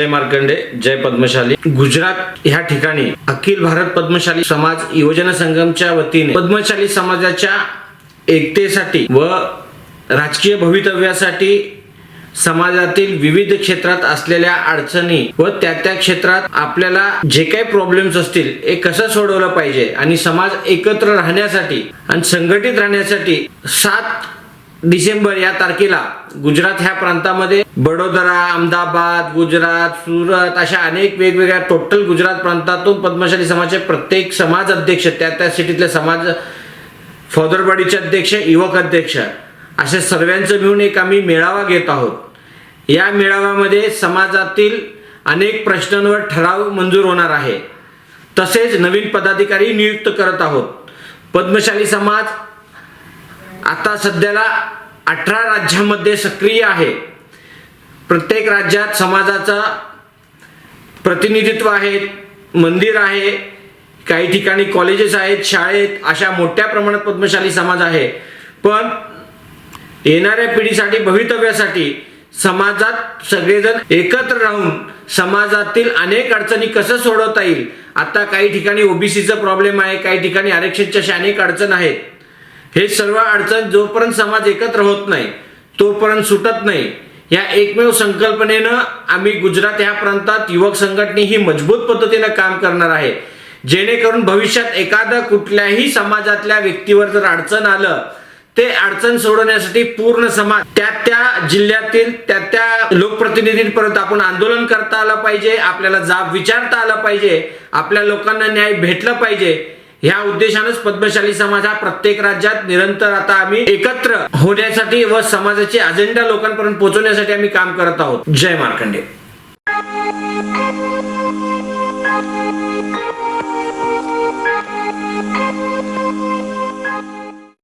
जय मार्कंडे जय पद्मशाली. गुजरात ह्या ठिकाणी अखिल भारत पद्मशाली समाज योजना संगमच्या वतीने पद्मशाली समाजाच्या एकतेसाठी व राजकीय भवितव्यासाठी समाजातील विविध क्षेत्रात असलेल्या अडचणी व त्या त्या क्षेत्रात आपल्याला जे काही प्रॉब्लेम्स असतील हे कसं सोडवलं पाहिजे? आणि समाज एकत्र राहण्यासाठी आणि संघटित राहण्यासाठी सात डिसेंबर या तारखेला गुजरात ह्या प्रांतामध्ये बडोदरा अहमदाबाद गुजरात सुरत अशा अनेक वेगवेगळ्या टोटल गुजरात प्रांतातून पद्मशाली समाजाचे प्रत्येक समाज अध्यक्ष त्या त्या सिटीतले समाज फौदरवाडीचे अध्यक्ष युवक अध्यक्ष अशा सर्वांचं मिळून एक आम्ही मेळावा घेत आहोत. या मेळाव्यामध्ये समाजातील अनेक प्रश्नांवर ठराव मंजूर होणार आहे. तसेच नवीन पदाधिकारी नियुक्त करत आहोत. पद्मशाली समाज आता सध्याला अठरा राज्यामध्ये सक्रिय आहे. प्रत्येक राज्यात समाजाचा प्रतिनिधित्व आहे मंदिर आहे काही ठिकाणी कॉलेजेस आहेत शाळेत अशा मोठ्या प्रमाणात पद्मशाली समाज आहे. पण येणाऱ्या पिढीसाठी भवितव्यासाठी समाजात सगळेजण एकत्र राहून समाजातील अनेक अडचणी कसं सोडवता येईल? आता काही ठिकाणी ओबीसीचा प्रॉब्लेम आहे काही ठिकाणी आरक्षणच्या अशा अनेक अडचण आहेत. हे सर्व अडचण जोपर्यंत समाज एकत्र होत नाही तोपर्यंत सुटत नाही या एकमेव संकल्पनेनं आम्ही गुजरात या प्रांतात युवक संघटने ही मजबूत पद्धतीनं काम करणार आहे. जेणेकरून भविष्यात एखादा कुठल्याही समाजातल्या व्यक्तीवर जर अडचण आलं ते अडचण सोडवण्यासाठी पूर्ण समाज त्या त्या जिल्ह्यातील त्या त्या लोकप्रतिनिधींपर्यंत आपण आंदोलन करता आलं पाहिजे आपल्याला जाब विचारता आला पाहिजे आपल्या लोकांना न्याय भेटला पाहिजे या उद्देशानंच पद्मशाली समाज हा प्रत्येक राज्यात निरंतर आता आम्ही एकत्र होण्यासाठी व समाजाचे अजेंडा लोकांपर्यंत पोहोचवण्यासाठी आम्ही काम करत आहोत. जय मार्कंडे.